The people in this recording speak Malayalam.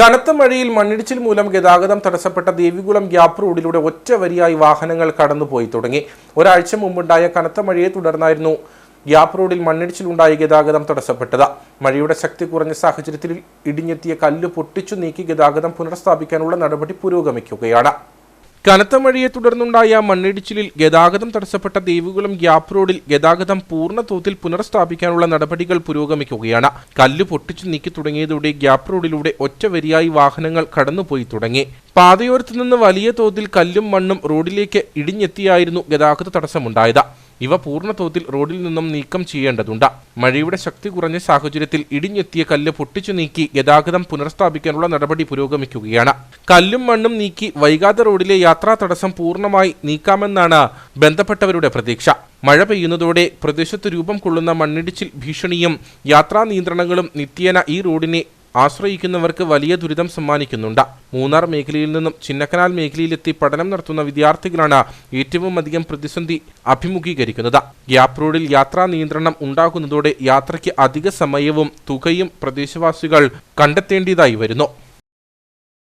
കനത്ത മഴയിൽ മണ്ണിടിച്ചിൽ മൂലം ഗതാഗതം തടസ്സപ്പെട്ട ദേവികുളം ഗ്യാപ് റോഡിലൂടെ ഒറ്റ വരിയായി വാഹനങ്ങൾ കടന്നുപോയി തുടങ്ങി. ഒരാഴ്ച മുമ്പുണ്ടായ കനത്ത മഴയെ തുടർന്നായിരുന്നു ഗ്യാപ് റോഡിൽ മണ്ണിടിച്ചിലുണ്ടായ ഗതാഗതം തടസ്സപ്പെട്ടത്. മഴയുടെ ശക്തി കുറഞ്ഞ സാഹചര്യത്തിൽ ഇടിഞ്ഞെത്തിയ കല്ല് പൊട്ടിച്ചു നീക്കി ഗതാഗതം പുനഃസ്ഥാപിക്കാനുള്ള നടപടി പുരോഗമിക്കുകയാണ്. കനത്ത മഴയെ തുടർന്നുണ്ടായ മണ്ണിടിച്ചിലിൽ ഗതാഗതം തടസ്സപ്പെട്ട ദേവികുളം ഗ്യാപ്പ് റോഡിൽ ഗതാഗതം പൂർണ തോതിൽ പുനഃസ്ഥാപിക്കാനുള്ള നടപടികൾ പുരോഗമിക്കുകയാണ്. കല്ല് പൊട്ടിച്ചു നീക്കി തുടങ്ങിയതോടെ ഗ്യാപ്പ് റോഡിലൂടെ ഒറ്റ വരിയായി വാഹനങ്ങൾ കടന്നുപോയി തുടങ്ങി. പാതയോരത്തു നിന്ന് വലിയ തോതിൽ കല്ലും മണ്ണും റോഡിലേക്ക് ഇടിഞ്ഞെത്തിയായിരുന്നു ഗതാഗത തടസ്സമുണ്ടായത്. ഇവ പൂർണ തോതിൽ റോഡിൽ നിന്നും നീക്കം ചെയ്യേണ്ടതുണ്ട്. മഴയുടെ ശക്തി കുറഞ്ഞ സാഹചര്യത്തിൽ ഇടിഞ്ഞെത്തിയ കല്ല് പൊട്ടിച്ചു നീക്കി ഗതാഗതം പുനഃസ്ഥാപിക്കാനുള്ള നടപടി പുരോഗമിക്കുകയാണ്. കല്ലും മണ്ണും നീക്കി വൈകാതെ റോഡിലെ യാത്രാ തടസ്സം പൂർണമായി നീക്കാമെന്നാണ് ബന്ധപ്പെട്ടവരുടെ പ്രതീക്ഷ. മഴ പെയ്യുന്നതോടെ പ്രദേശത്ത് രൂപം കൊള്ളുന്ന മണ്ണിടിച്ചിൽ ഭീഷണിയും യാത്രാ നിയന്ത്രണങ്ങളും നിത്യേന ഈ റോഡിനെ ആശ്രയിക്കുന്നവർക്ക് വലിയ ദുരിതം സമ്മാനിക്കുന്നുണ്ട്. മൂന്നാർ മേഖലയിൽ നിന്നും ചിന്നക്കനാൽ മേഖലയിലെത്തി പഠനം നടത്തുന്ന വിദ്യാർത്ഥികളാണ് ഏറ്റവും അധികം പ്രതിസന്ധി അഭിമുഖീകരിക്കുന്നത്. ഗ്യാപ് റോഡിൽ യാത്രാ നിയന്ത്രണം ഉണ്ടാകുന്നതോടെ യാത്രയ്ക്ക് അധിക സമയവും തുകയും പ്രദേശവാസികൾ കണ്ടെത്തേണ്ടതായി വരുന്നു.